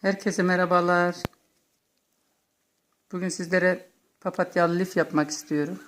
Herkese merhabalar. Bugün sizlere papatyalı lif yapmak istiyorum.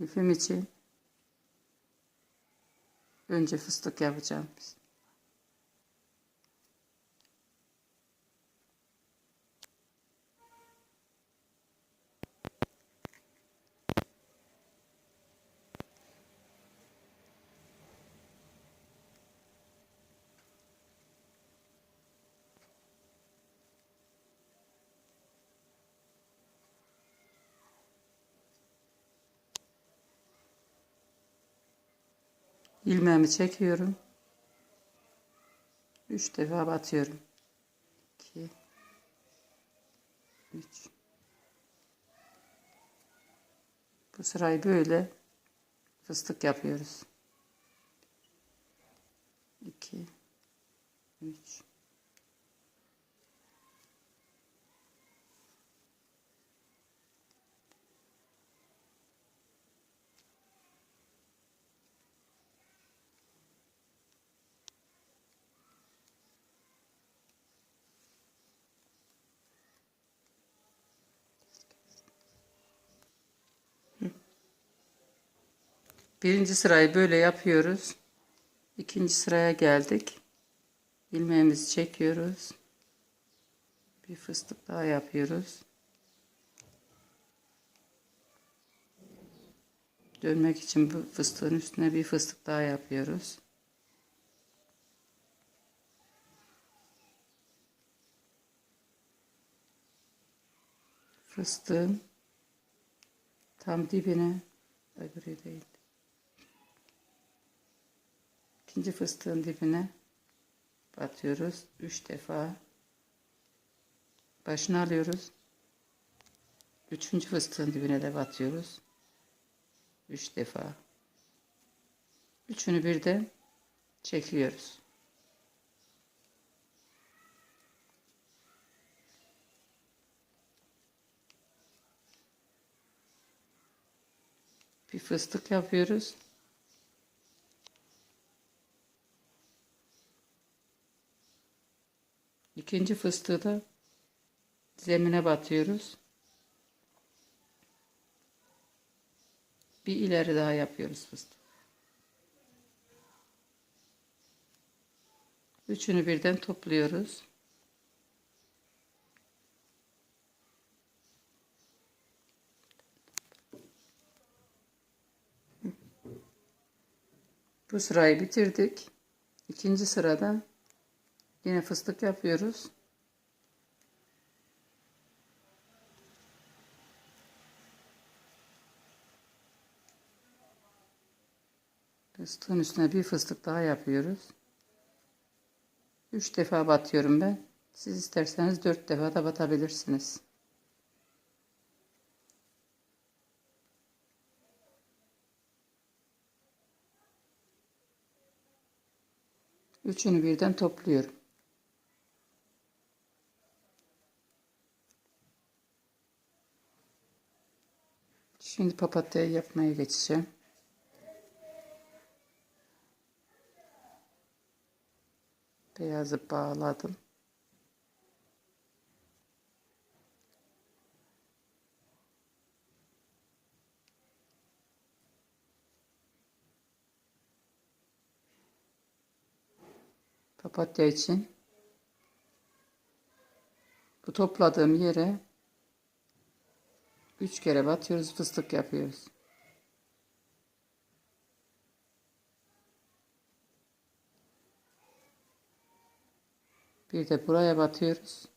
Lifim için önce fıstık yapacağım. İlmeğimi çekiyorum. Üç defa batıyorum. 2 3 Bu sırayı böyle fıstık yapıyoruz. 2 3 Birinci sırayı böyle yapıyoruz. İkinci sıraya geldik. İlmeğimizi çekiyoruz. Bir fıstık daha yapıyoruz. Dönmek için bu fıstığın üstüne bir fıstık daha yapıyoruz. Fıstığın tam dibine öbürü değil. İkinci fıstığın dibine batıyoruz. Üç defa. Başını alıyoruz. Üçüncü fıstığın dibine de batıyoruz. Üç defa. Üçünü birden çekiyoruz. Bir fıstık yapıyoruz. İkinci fıstığı da zemine batıyoruz. Bir ileri daha yapıyoruz fıstık. Üçünü birden topluyoruz. Bu sırayı bitirdik. İkinci sırada Yine fıstık yapıyoruz. Fıstığın üstüne bir fıstık daha yapıyoruz. Üç defa batıyorum ben. Siz isterseniz dört defa da batabilirsiniz. Üçünü birden topluyorum. Şimdi papatyayı yapmaya geçeceğim. Beyazı bağladım. Papatya için bu topladığım yere Üç kere batıyoruz fıstık yapıyoruz. Bir de buraya batıyoruz.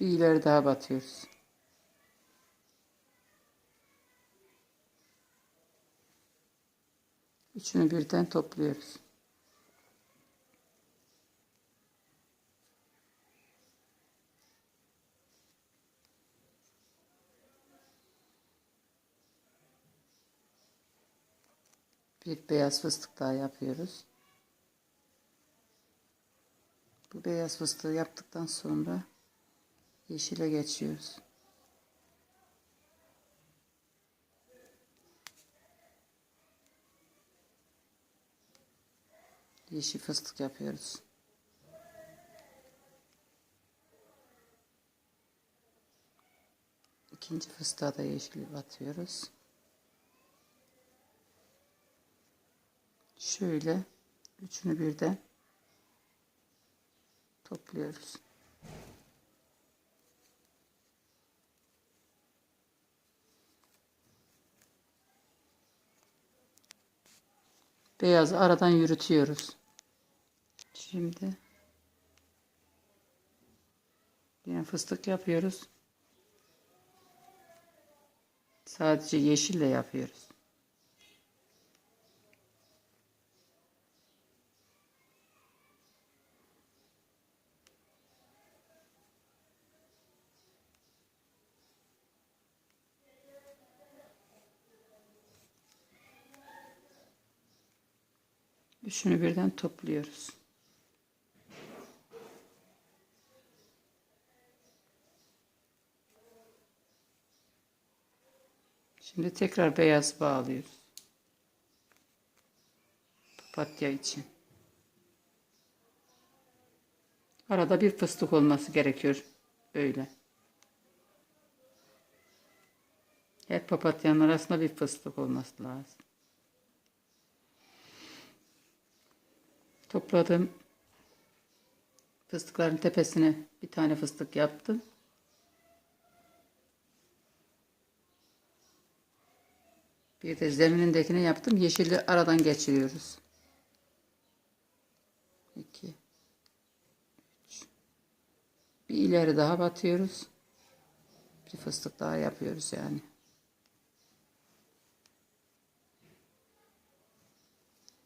Bir ileri daha batıyoruz. Üçünü birden topluyoruz. Bir beyaz fıstık daha yapıyoruz. Bu beyaz fıstığı yaptıktan sonra Yeşile geçiyoruz. Yeşil fıstık yapıyoruz. İkinci fıstığa da yeşil batıyoruz. Şöyle üçünü birden topluyoruz. Beyazı aradan yürütüyoruz. Şimdi yine fıstık yapıyoruz. Sadece yeşille yapıyoruz. Üçünü birden topluyoruz. Şimdi tekrar beyaz bağlıyoruz. Papatya için. Arada bir fıstık olması gerekiyor. Böyle. Her papatyanın arasında bir fıstık olması lazım. Topladığım fıstıkların tepesine bir tane fıstık yaptım. Bir de zeminindekini yaptım. Yeşili aradan geçiriyoruz. 2 3 Bir ileri daha batıyoruz. Bir fıstık daha yapıyoruz yani.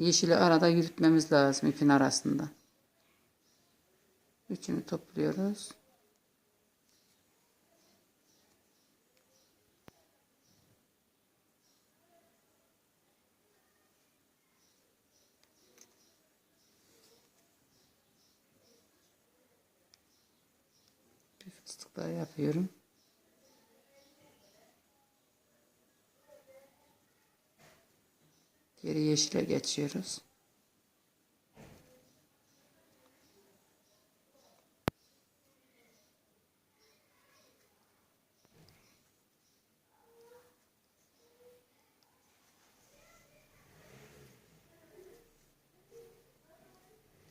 Yeşili arada yürütmemiz lazım ipin arasında. Üçünü topluyoruz. Bir fıstık yapıyorum. Geri yeşile geçiyoruz.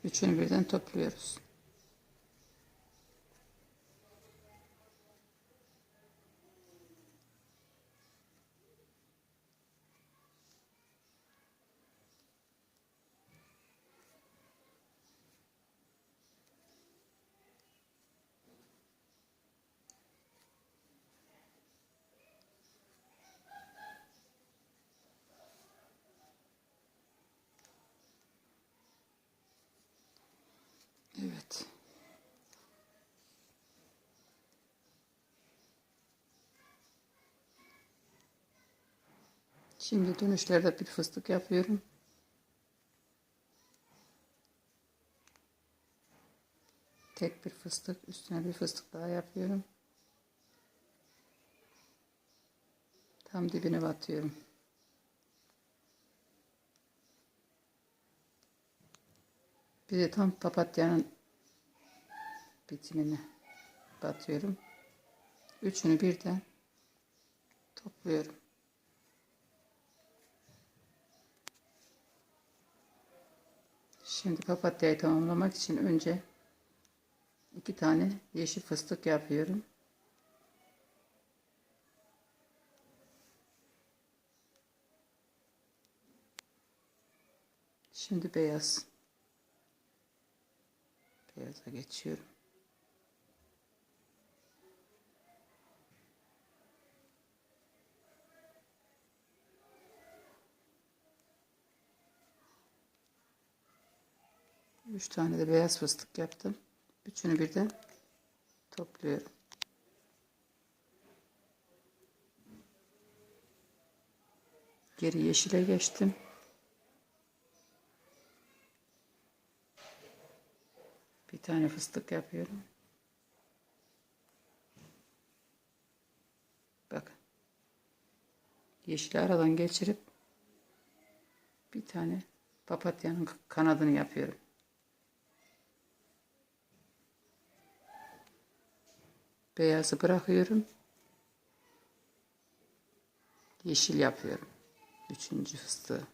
Üçünü birden topluyoruz. Evet. Şimdi dönüşlerde bir fıstık yapıyorum. Tek bir fıstık, üstüne bir fıstık daha yapıyorum. Tam dibine batıyorum. Bir de tam papatyanın bitimine batıyorum. Üçünü birden topluyorum. Şimdi papatyayı tamamlamak için önce iki tane yeşil fıstık yapıyorum. Şimdi beyaz. Beyaza geçiyorum. Üç tane de beyaz fıstık yaptım. Üçünü birden topluyorum. Geri yeşile geçtim. Bir tane fıstık yapıyorum. Bakın. Yeşili aradan geçirip bir tane papatyanın kanadını yapıyorum. Beyazı bırakıyorum. Yeşil yapıyorum. Üçüncü fıstığı.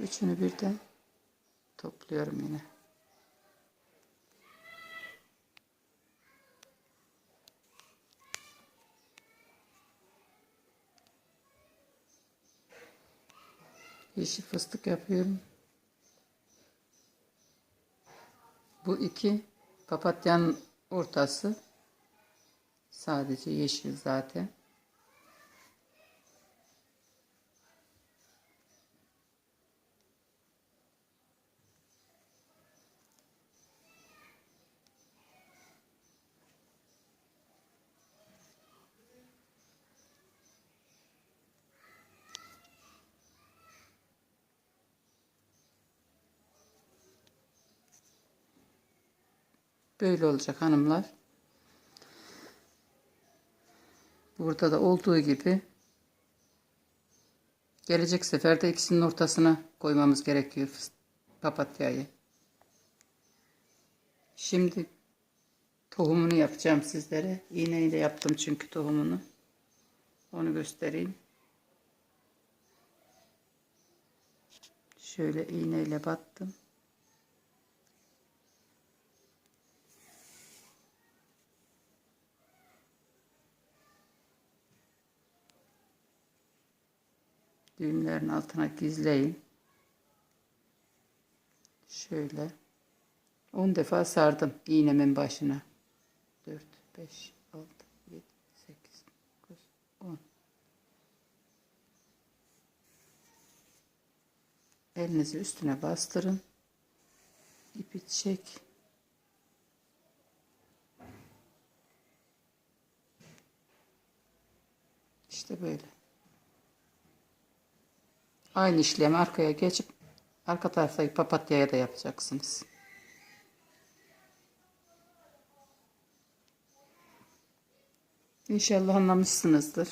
Üçünü birden topluyorum yine. Yeşil fıstık yapıyorum. Bu iki papatyanın ortası. Sadece yeşil zaten. Böyle olacak hanımlar. Burada da olduğu gibi gelecek sefer de ikisinin ortasına koymamız gerekiyor papatyayı. Şimdi tohumunu yapacağım sizlere. İğneyle yaptım çünkü tohumunu. Onu göstereyim. Şöyle iğneyle battım. Düğümlerin altına gizleyin. Şöyle 10 defa sardım iğnemin başına. 4 5 6 7 8 9 10 Elinizi üstüne bastırın. İpi çek. İşte böyle. Aynı işlemi arkaya geçip arka taraftaki papatyaya da yapacaksınız. İnşallah anlamışsınızdır.